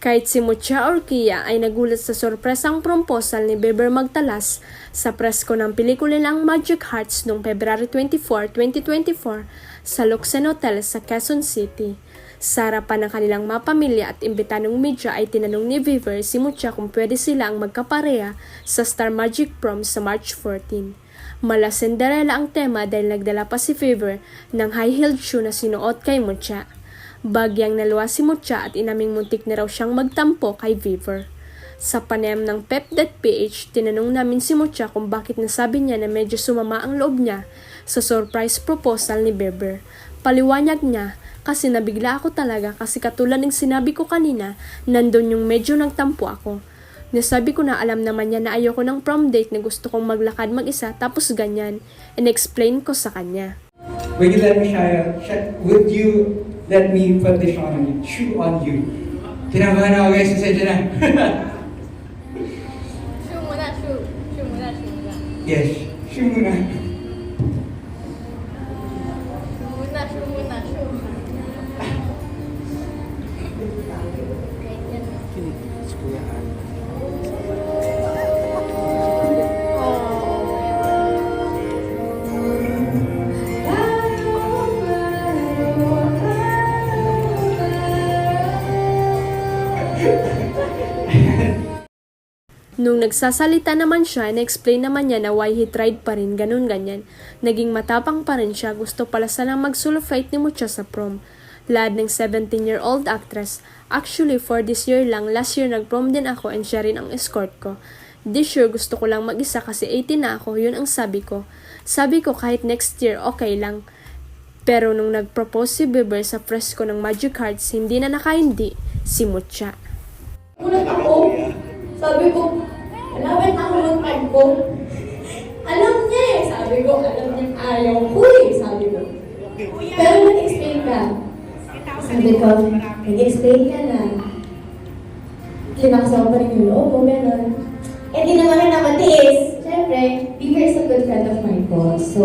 Kahit si Mucha Orquia ay nagulat sa sorpresang proposal ni Bieber Magtalas sa presko ng pelikula ng Magic Hearts noong February 24, 2024 sa Luxen Hotel sa Quezon City. Sa harapan ng kanilang mga pamilya at imbitanong media ay tinanong ni Bieber si Mucha kung pwede sila ang magkapareha sa Star Magic Prom sa March 14. Mala Cinderella ang tema dahil nagdala pa si Fever ng high-heeled shoe na sinuot kay Mucha. Bagyang naluwa si Mucha at inaming muntik na raw siyang magtampo kay Fever. Sa panayam ng Pep.ph, tinanong namin si Mucha kung bakit nasabi niya na medyo sumama ang loob niya sa surprise proposal ni Bieber. Paliwanag niya, kasi nabigla ako talaga kasi katulad ng sinabi ko kanina, nandun yung medyo nagtampo ako. Nasabi ko na alam naman niya na ayoko ng prom date na gusto kong maglakad mag-isa tapos ganyan. And explain ko sa kanya. Would you let me share? sh- Would you let me put this on you? Shoe on you. Kinabahan ako guys, pasensya na. Shoe muna, shoe. Shoe muna, shoe muna. yes, shoe muna. Shoe muna. Nung nagsasalita naman siya, na-explain naman niya na why he tried pa rin, ganun ganyan. Naging matapang pa rin siya, gusto pala sanang mag-sulfate ni Mucha sa prom. Lad ng 17-year-old actress. Actually, for this year lang, last year nag-prom din ako and siya rin ang escort ko. This year, gusto ko lang mag-isa kasi 18 na ako, yun ang sabi ko. Sabi ko kahit next year, okay lang. Pero nung nag-propose si Bieber sa fresco ng Magic Cards, hindi na nakahindi si Mucha. Ulat ako. Sabi ko, alawet ako ng time ko. Alam niya eh. Sabi ko, alam niya ayaw ko eh. Sabi ko. Pero nag-explain ka. Sabi ko, nag-explain ka na. Kinakasawa pa rin yung loob mo, gano'n. Eh di naman na matiis. Siyempre, Beaver is a good friend of mine po. So,